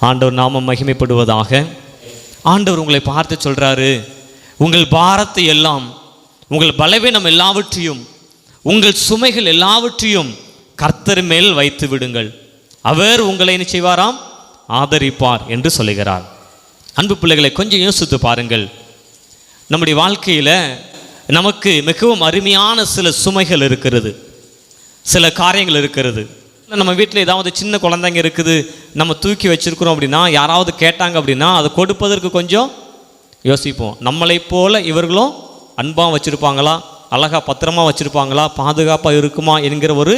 ஆண்டவர் நாமம் மகிமைப்படுவதாக. ஆண்டவர் உங்களை பார்த்து சொல்கிறாரு உங்கள் பாரத்தை எல்லாம் உங்கள் பலவீனம் எல்லாவற்றையும் உங்கள் சுமைகள் எல்லாவற்றையும் கர்த்தர் மேல் வைத்து விடுங்கள். அவர் உங்களை என்ன செய்வாராம்? ஆதரிப்பார் என்று சொல்லுகிறார். அன்பு பிள்ளைகளை கொஞ்சம் யோசித்து பாருங்கள். நம்முடைய வாழ்க்கையில் நமக்கு மிகவும் அருமையான சில சுமைகள் இருக்கிறது சில காரியங்கள் இருக்கிறது. நம்ம வீட்டில் ஏதாவது சின்ன குழந்தைங்க இருக்குது நம்ம தூக்கி வச்சுருக்குறோம் அப்படின்னா யாராவது கேட்டாங்க அப்படின்னா அதை கொடுப்பதற்கு கொஞ்சம் யோசிப்போம். நம்மளை போல் இவர்களும் அன்பாக வச்சுருப்பாங்களா? அழகாக பத்திரமா வச்சுருப்பாங்களா? பாதுகாப்பாக இருக்குமா? என்கிற ஒரு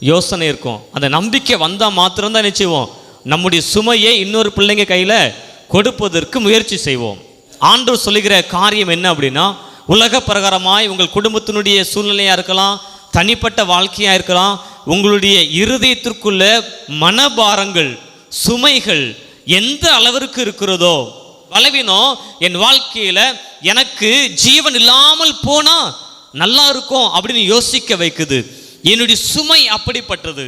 யோசனை இருக்கும். அந்த நம்பிக்கை வந்தால் மாத்திரம்தான் நிச்சயம் நம்முடைய சுமையை இன்னொரு பிள்ளைங்க கையில் கொடுப்பதற்கு முயற்சி செய்வோம். ஆண்டு சொல்லுகிற காரியம் என்ன அப்படின்னா உலக பிரகாரமாய் உங்கள் குடும்பத்தினுடைய சூழ்நிலையாக இருக்கலாம் தனிப்பட்ட வாழ்க்கையாக இருக்கலாம் உங்களுடைய இருதயத்திற்குள்ள மனபாரங்கள் சுமைகள் எந்த அளவிற்கு இருக்கிறதோ பலவீனம் என் வாழ்க்கையில் எனக்கு ஜீவன் இல்லாமல் போனா நல்லா இருக்கும் அப்படின்னு யோசிக்க வைக்குது. என்னுடைய சுமை அப்படிப்பட்டது.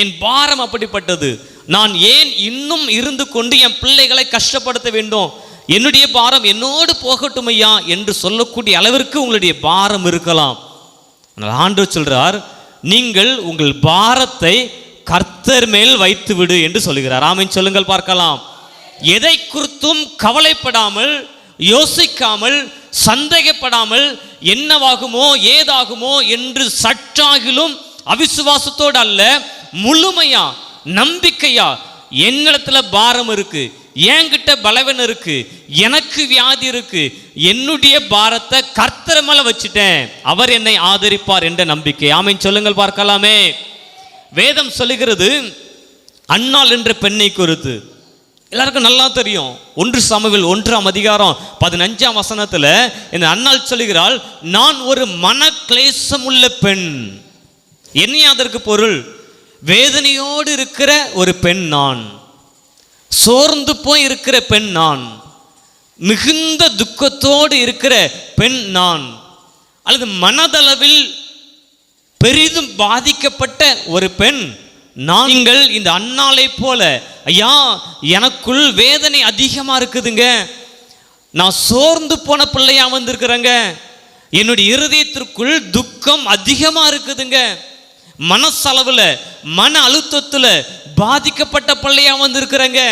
என் பாரம் அப்படிப்பட்டது. நான் ஏன் இன்னும் இருந்து கொண்டு என் பிள்ளைகளை கஷ்டப்படுத்த வேண்டும்? என்னுடைய பாரம் என்னோடு போகட்டும் ஐயா என்று சொல்லக்கூடிய அளவிற்கு உங்களுடைய பாரம் இருக்கலாம். ஆண்டு ஆண்டவர் சொல்றார் நீங்கள் உங்கள் பாரத்தை கர்த்தர் மேல் வைத்து விடு என்று சொல்லுகிறார். ஆமின் சொல்லுங்கள் பார்க்கலாம். எதை குறித்தும் கவலைப்படாமல் யோசிக்காமல் சந்தேகப்படாமல் என்னவாகுமோ ஏதாகுமோ என்று சற்றாகிலும் அவிசுவாசத்தோடு அல்ல முழுமையா நம்பிக்கையா என்னிடத்துல பாரம் இருக்கு. என்கிட்ட பலவன் இருக்கு எனக்கு வியாதி இருக்கு என்னுடைய பாரத்தை கர்த்தர் மேல வச்சுட்டேன். அவர் என்னை ஆதரிப்பார் என்ற நம்பிக்கை. ஆமைன். சொல்லுங்கள் பார்க்கலாமே. வேதம் சொல்லுகிறது அன்னாள் என்ற பெண்ணை குறித்து. எல்லாருக்கும் நல்லா தெரியும். ஒன்று சமவில் ஒன்றாம் அதிகாரம் பதினஞ்சாம் வசனத்தில் இந்த அண்ணாள் சொல்லுகிறாள் நான் ஒரு மன உள்ள பெண். என்ன அதற்கு பொருள்? வேதனையோடு இருக்கிற ஒரு பெண் நான். சோர்ந்து போய் இருக்கிற பெண் நான். மிகுந்த துக்கத்தோடு இருக்கிற பெண் நான். அல்லது மனதளவில் பெரிதும் பாதிக்கப்பட்ட ஒரு பெண் நாங்கள் இந்த அண்ணாலை போல ஐயா எனக்குள் வேதனை அதிகமாக இருக்குதுங்க. நான் சோர்ந்து போன பிள்ளையா வந்திருக்கிறேங்க. என்னுடைய இருதயத்திற்குள் துக்கம் அதிகமாக இருக்குதுங்க. மனசளவில் மன அழுத்தத்தில் பாதிக்கப்பட்ட பிள்ளையா வந்திருக்கிறேங்க.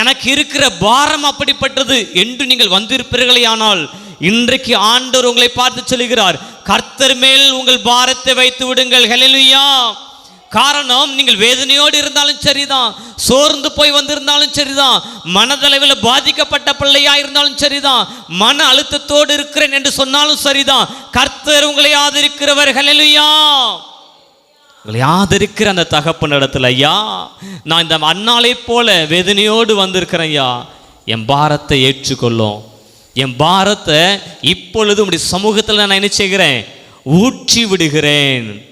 எனக்கு இருக்கிற பாரம் அப்படிப்பட்டது என்று நீங்கள் வந்திருப்பீர்களே ஆனால் இன்றைக்கு ஆண்டவர் உங்களை பார்த்து சொல்லுகிறார் கர்த்தர் மேல் உங்கள் பாரத்தை வைத்து விடுங்கள். ஹெலலுயா காரணம் நீங்கள் வேதனையோடு இருந்தாலும் சரிதான் சோர்ந்து போய் வந்திருந்தாலும் சரிதான் மனதளவில் பாதிக்கப்பட்ட பிள்ளையா இருந்தாலும் சரிதான் மன அழுத்தத்தோடு இருக்கிறேன் என்று சொன்னாலும் சரிதான் கர்த்தர் உங்களை ஆதரிக்கிறவர். ஹெலலுயா உங்களை ஆதரிக்கிற அந்த தகப்பன் இடத்துல ஐயா நான் இந்த அன்னாலை போல வேதனையோடு வந்திருக்கிறேன் ஐயா. என் பாரத்தை ஏற்றுக்கொள்ளும். என் பாரத்தை இப்பொழுது உடைய சமூகத்தில் நான் என்ன செய்கிறேன்? ஊற்றி விடுகிறேன்.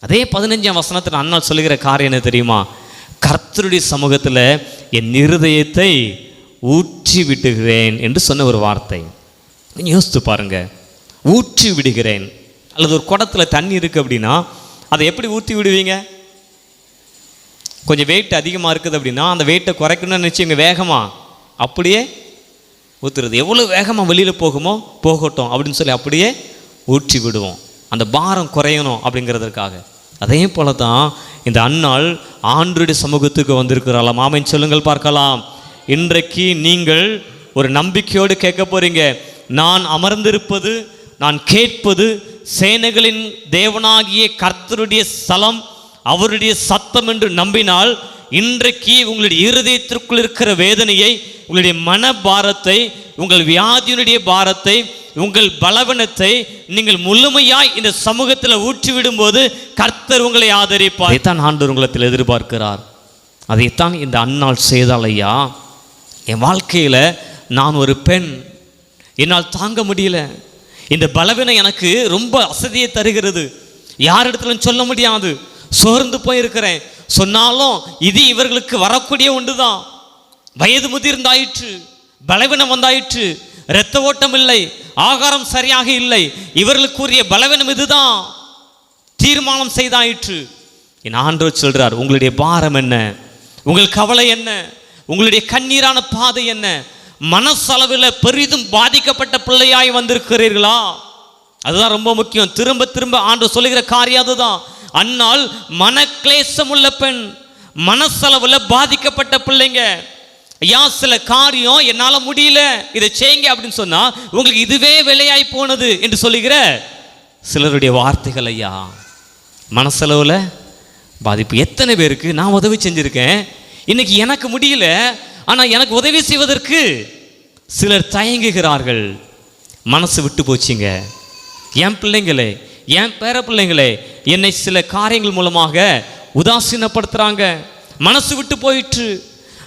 அதே பதினஞ்சாம் வசனத்தில் அண்ணா சொல்லுகிற காரியம் என்ன தெரியுமா? கர்த்தருடைய சமூகத்தில் என் இருதயத்தை ஊற்றி விட்டுகிறேன் என்று சொன்ன ஒரு வார்த்தை. யோசித்து பாருங்க. ஊற்றி விடுகிறேன். அல்லது ஒரு குடத்தில் தண்ணி இருக்கு அப்படின்னா அதை எப்படி ஊற்றி விடுவீங்க? கொஞ்சம் வெயிட் அதிகமாக இருக்குது அப்படின்னா அந்த வெயிட்டை குறைக்கணும்னு நினச்சிங்க வேகமாக அப்படியே ஊற்றுறது எவ்வளோ வேகமாக வெளியில் போகுமோ போகட்டும் அப்படின்னு சொல்லி அப்படியே ஊற்றி விடுவோம். அந்த பாரம் குறையணும் அப்படிங்கிறதுக்காக. அதே போல தான் இந்த அன்னாள் ஆண்டுடைய சமூகத்துக்கு வந்திருக்கிறாளாம். ஆமைன்னு சொல்லுங்கள் பார்க்கலாம். இன்றைக்கு நீங்கள் ஒரு நம்பிக்கையோடு கேட்க போகிறீங்க நான் அமர்ந்திருப்பது நான் கேட்பது சேனைகளின் தேவனாகிய கர்த்தருடைய ஸ்தலம் அவருடைய சத்தம் என்று நம்பினால் இன்றைக்கு உங்களுடைய இருதயத்திற்குள் இருக்கிற வேதனையை உங்களுடைய மன பாரத்தை உங்கள் வியாதியினுடைய பாரத்தை உங்கள் பலவீனத்தை நீங்கள் முழுமையாய் இந்த சமூகத்தில் ஊற்றிவிடும்போது கர்த்தர் உங்களை ஆதரிப்பார். அதைத்தான் ஆண்டவர் உங்களத்தில் எதிர்பார்க்கிறார். அதைத்தான் இந்த அன்னாள் செய்தால் ஐயா. என் வாழ்க்கையில் நான் ஒரு பெண். என்னால் தாங்க முடியல. இந்த பலவீனம் எனக்கு ரொம்ப அசதியை தருகிறது. யார் இடத்துலையும் சொல்ல முடியாது. சோர்ந்து போயிருக்கிறேன். சொன்னாலும் இது இவர்களுக்கு வரக்கூடிய ஒன்றுதான். வயது முதிர்ந்தாயிற்று பலவீனம் வந்தாயிற்று இரத்த ஓட்டம் இல்லை ஆகாரம் சரியாக இல்லை. இவர்களுக்கு உரிய பலவீனம் இதுதான். தீர்மானம் செய்தாயிற்று. என் ஆண்டவர் சொல்றார் உங்களுடைய பாரம் என்ன? உங்கள் கவலை என்ன? உங்களுடைய கண்ணீரான பாதை என்ன? மனசளவில் பெரிதும் பாதிக்கப்பட்ட பிள்ளையாய் வந்திருக்கிறீர்களா? அதுதான் ரொம்ப முக்கியம். திரும்ப திரும்ப ஆண்டு சொல்லுகிற காரியம் அதுதான். அன்னால் மனக்லேசம் உள்ள பெண் மனசளவில் பாதிக்கப்பட்ட பிள்ளைங்க. ஐயா சில காரியம் என்னால் முடியல. இதை செய்யுங்க அப்படின்னு சொன்னால் உங்களுக்கு இதுவே விலையாய் போனது என்று சொல்லுகிற சிலருடைய வார்த்தைகள் ஐயா. மனசளவில் பாதிப்பு. எத்தனை பேருக்கு நான் உதவி செஞ்சுருக்கேன். இன்னைக்கு எனக்கு முடியல. ஆனால் எனக்கு உதவி செய்வதற்கு சிலர் தயங்குகிறார்கள். மனசு விட்டு போச்சுங்க. என் பிள்ளைங்களே என் பேர பிள்ளைங்களே என்னை சில காரியங்கள் மூலமாக உதாசீனப்படுத்துகிறாங்க மனசு விட்டு போயிற்று.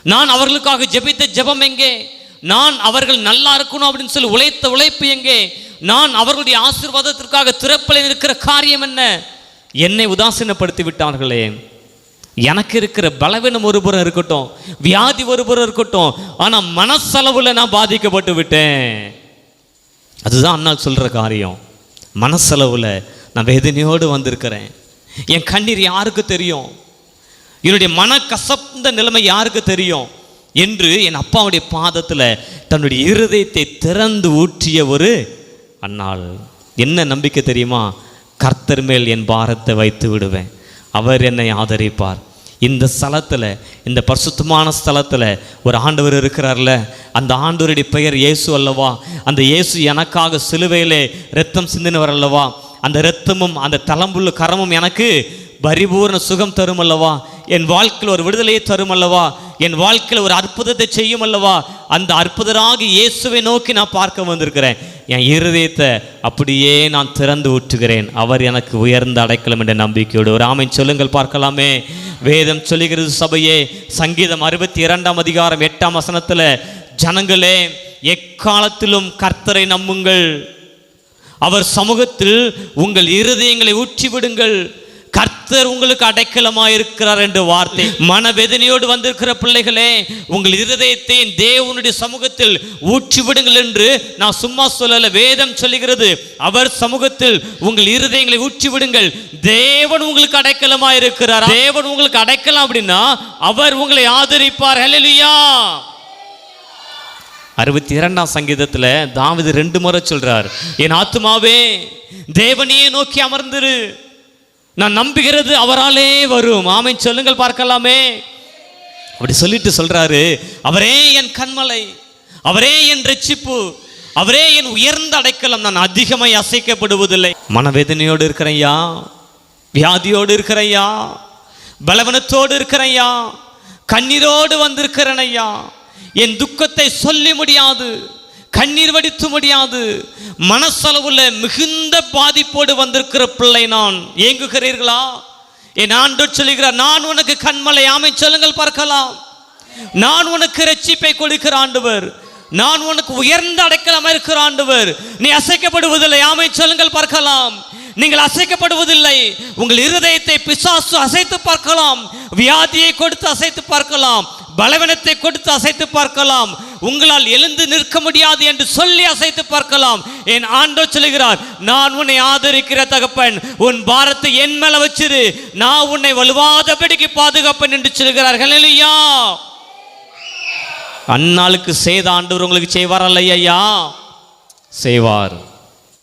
நான் அவர்களுக்காக ஜெபித்த ஜெபம் எங்கே? நான் அவர்கள் நல்லா இருக்கணும் அப்படின்னு சொல்லி உழைத்த உழைப்பு எங்கே? நான் அவர்களுடைய ஆசீர்வாதத்திற்காக திறப்பில் இருக்கிற காரியம் என்ன? என்னை உதாசீனப்படுத்தி விட்டார்களே. எனக்கு இருக்கிற பலவீனம் ஒரு புறம் இருக்கட்டும் வியாதி ஒரு புறம் இருக்கட்டும் ஆனால் மனசளவில் நான் பாதிக்கப்பட்டு விட்டேன். அதுதான் அண்ணா சொல்கிற காரியம். மனசளவில் நான் வேதனையோடு வந்திருக்கிறேன். என் கண்ணீர் யாருக்கு தெரியும்? என்னுடைய மன கசந்த நிலைமை யாருக்கு தெரியும்? என்று என் அப்பாவுடைய பாதத்தில் தன்னுடைய இருதயத்தை திறந்து ஊற்றிய ஒரு அன்னாள் என்ன நம்பிக்கை தெரியுமா? கர்த்தர் மேல் என் பாரத்தை வைத்து விடுவேன். அவர் என்னை ஆதரிப்பார். இந்த ஸ்தலத்தில் இந்த பரிசுத்தமான ஸ்தலத்தில் ஒரு ஆண்டவர் இருக்கிறார்ல அந்த ஆண்டவருடைய பெயர் இயேசு அல்லவா? அந்த இயேசு எனக்காக சிலுவையிலே ரத்தம் சிந்தினவர் அல்லவா? அந்த இரத்தமும் அந்த தளம்புள்ள கரமும் எனக்கு பரிபூர்ண சுகம் தரும் அல்லவா? என் வாழ்க்கையில் ஒரு விடுதலையை தரும் அல்லவா? என் வாழ்க்கையில் ஒரு அற்புதத்தை செய்யும் அல்லவா? அந்த அற்புதராக இயேசுவை நோக்கி நான் பார்க்க வந்திருக்கிறேன். என் இருதயத்தை அப்படியே நான் திறந்து ஊற்றுகிறேன். அவர் எனக்கு உயர்ந்த அடைக்கலம் என்ற நம்பிக்கையோடு ஒரு ஆமை சொல்லுங்கள் பார்க்கலாமே. வேதம் சொல்லுகிறது சபையே சங்கீதம் அறுபத்தி இரண்டாம் அதிகாரம் எட்டாம் வசனத்தில் ஜனங்களே எக்காலத்திலும் கர்த்தரை நம்புங்கள். அவர் சமூகத்தில் உங்கள் இருதயங்களை ஊற்றிவிடுங்கள். கர்த்தர் உங்களுக்கு அடைக்கலமாக இருக்கிறார் என்று வார்த்தை. மனவேதனையோடு வந்திருக்கிற பிள்ளைகளே உங்கள் இருதயத்தை தேவனுடைய சமூகத்தில் ஊற்றிவிடுங்கள் என்று நான் சும்மா சொல்லல வேதம் சொல்லுகிறது. அவர் சமூகத்தில் உங்கள் இருதயங்களை ஊற்றிவிடுங்கள் தேவன் உங்களுக்கு அடைக்கலமாக இருக்கிறார் தேவன் உங்களுக்கு அடைக்கலாம் அப்படின்னா அவர் உங்களை ஆதரிப்பார். ஹலலியா அறுபத்தி இரண்டாம் சங்கீதத்தில் தாவிது ரெண்டு முறை சொல்றார் என் ஆத்துமாவே தேவனையே நோக்கி அமர்ந்திரு. நான் நம்புகிறது அவராலே வரும். ஆமை சொல்லுங்கள் பார்க்கலாமே. அப்படி சொல்லிட்டு சொல்றாரு அவரே என் கண்மலை அவரே என் ரட்சிப்பு அவரே என் உயர்ந்த அடைக்கலம். நான் அதிகமாய் அசைக்கப்படுவதில்லை. மனவேதனையோடு இருக்கிறையா வியாதியோடு இருக்கிறையா பலவனத்தோடு இருக்கிறையா கண்ணீரோடு வந்திருக்கிறனையா. என் துக்கத்தை சொல்லி முடியாது. கண்ணீர் வடித்து முடியாது. மனசளவுல மிகுந்த பாதிப்போடு வந்திருக்கிற பிள்ளை நான். ஏங்குகிறீர்களா? என் ஆண்டு சொல்லுகிறார் நான் உனக்கு கண்மலை ஆமை சொல்லுங்கள் பார்க்கலாம். நான் உனக்கு ரட்சிப்பை கொடுக்கிற ஆண்டவர். நான் உனக்கு உயர்ந்த அடைக்கலமாக இருக்கிற ஆண்டவர். நீ அசைக்கப்படுவதில்லை ஆமை சொல்லுங்கள் பார்க்கலாம். நீங்கள் அசைக்கப்படுவதில்லை உங்கள் இருதயத்தை பிசாசு அசைத்து பார்க்கலாம். வியாதியை கொடுத்து அசைத்து பார்க்கலாம். பலவீனத்தை கொடுத்து அசைத்து பார்க்கலாம். உங்களால் எழுந்து நிற்க முடியாது என்று சொல்லி அசைத்து பார்க்கலாம். என் ஆண்டோ சொல்லுகிறார் நான் உன்னை ஆதரிக்கிற தகப்பன் உன் பாரத்தை என் மேல வச்சிரு. நான் உன்னை வலுவாதபடிக்கு பாதுகாப்பேன் என்று சொல்கிறார்கள் இல்லையா அந்நாளுக்கு செய்த ஆண்டவர் உங்களுக்கு செய்வார் அல்லையா? செய்வார்.